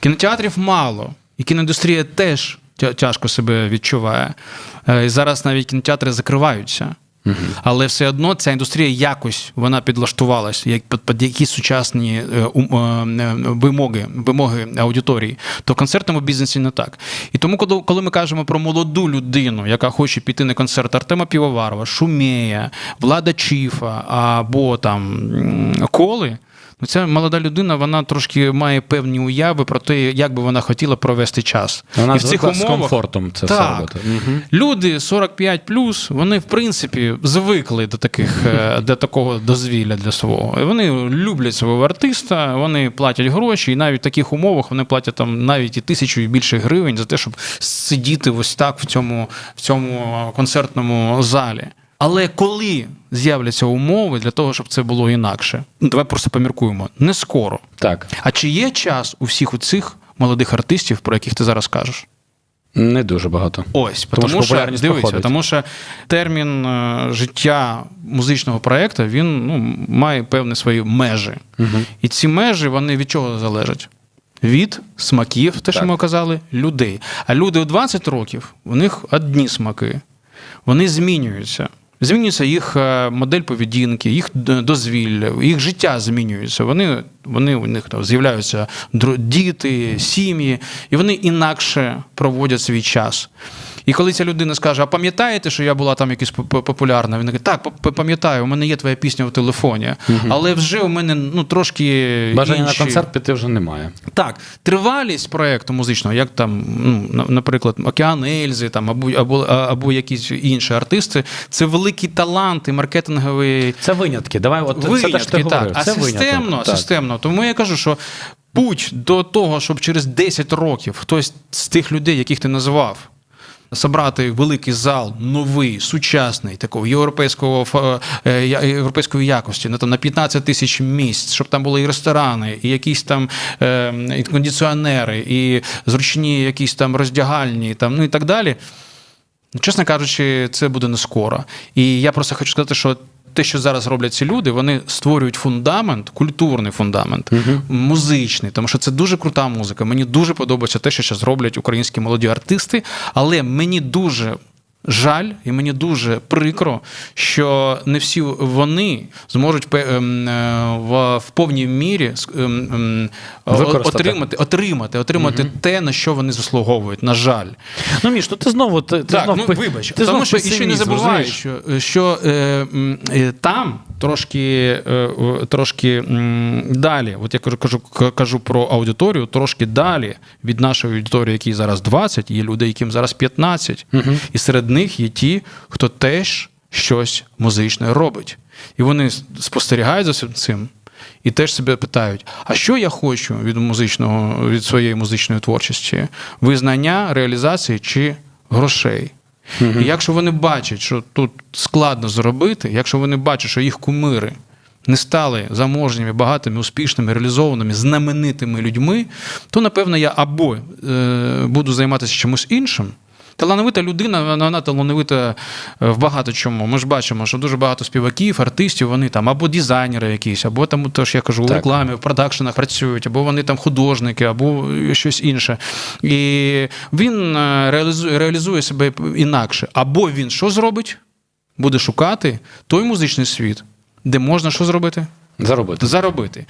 Кінотеатрів мало, і кіноіндустрія теж тяжко себе відчуває. Е, І зараз навіть кінотеатри закриваються. Але все одно ця індустрія якось вона підлаштувалась як під, якісь сучасні е, е, е, вимоги, вимоги аудиторії. То в концертному бізнесі не так. І тому, коли, коли ми кажемо про молоду людину, яка хоче піти на концерт Артема Півоварова, Шумея, Влада Чіфа або там Коли. Ну, ця молода людина, вона трошки має певні уяви про те, як би вона хотіла провести час. Вона і в цих звикла з комфортом це все так, робити. Мгм. люди 45 вони в принципі звикли до таких е, до такого дозвілля для свого. І Вони люблять свого артиста, вони платять гроші, і навіть в таких умовах вони платять там навіть і тисячу і більше гривень за те, щоб сидіти ось так в цьому, в цьому концертному залі. Але коли з'являться умови для того, щоб це було інакше, ну, давай просто поміркуємо. Не скоро. Так, А чи є час у всіх у цих молодих артистів, про яких ти зараз кажеш? не дуже багато. Ось, Тому тому, що що, дивися, проходить. тому що термін е, життя музичного проєкту він ну, має певні свої межі. Угу. І ці межі вони від чого залежать? Від смаків, те, що Так. ми казали, людей. А люди у 20 років, у них одні смаки. Вони змінюються. Змінюється їх е, модель поведінки, їх дозвілля, їх життя змінюється. Вони, вони у них там з'являються діти, сім'ї, і вони інакше проводять свій час. І коли ця людина скаже: А пам'ятаєте, що я була там якась поп- популярна? Він каже, так, пам'ятаю, у мене є твоя пісня в телефоні, але вже у мене ну трошки Бажання інші... на концерт піти вже немає. Так, тривалість проєкту музичного, як там, ну, наприклад, Океан Ельзи, там, або, або, або якісь інші артисти, це великий талант і маркетинговий Це винятки. Давай, от це те, що ти винятки. говорив. А це системно, виняток. Так. системно. Тому я кажу, що путь до того, щоб через 10 років хтось з тих людей, яких ти назвав, Собрати великий зал, новий, сучасний, такого європейського е, європейської якості, на там на 15 тисяч місць, щоб там були і ресторани, і якісь там е, і кондиціонери, і зручні якісь там роздягальні, там, ну і так далі. Ну, Чесно кажучи, це буде не скоро. І я просто хочу сказати, що те, що зараз роблять ці люди, вони створюють фундамент, культурний фундамент, музичний, тому що це дуже крута музика. Мені дуже подобається те, що зараз роблять українські молоді артисти, але мені дуже. Жаль, і мені дуже прикро, що не всі вони зможуть ем, е, в, повній мірі ем, ем, Використати. отримати, отримати, отримати те, на що вони заслуговують. На жаль. Ну, Міш, ну ти знову ти, ти Так, знов ну вибач, ти тому що ще не забувай, що, що е, е, там трошки, е, е, трошки далі, от я кажу, кажу, кажу про аудиторію, трошки далі від нашої аудиторії, якій зараз 20, є люди, яким зараз 15, і серед них є ті, хто теж щось музичне робить. І вони спостерігають за цим. І теж себе питають: а що я хочу від музичного, від своєї музичної творчості? Визнання, реалізації чи грошей? І якщо вони бачать, що тут складно зробити, якщо вони бачать, що їх кумири не стали заможніми, багатими, успішними, реалізованими, знаменитими людьми, то напевно я або е, буду займатися чимось іншим. Талановита людина, вона, талановита е, в багато чому. Ми ж бачимо, що дуже багато співаків, артистів, вони там або дизайнери якісь, або там, то ж я кажу, у рекламі, в продакшенах працюють, або вони там художники, або щось інше. І він е, реалізує, реалізує себе інакше. Або він що зробить? Буде шукати той музичний світ, де можна що зробити? Заробити. Заробити.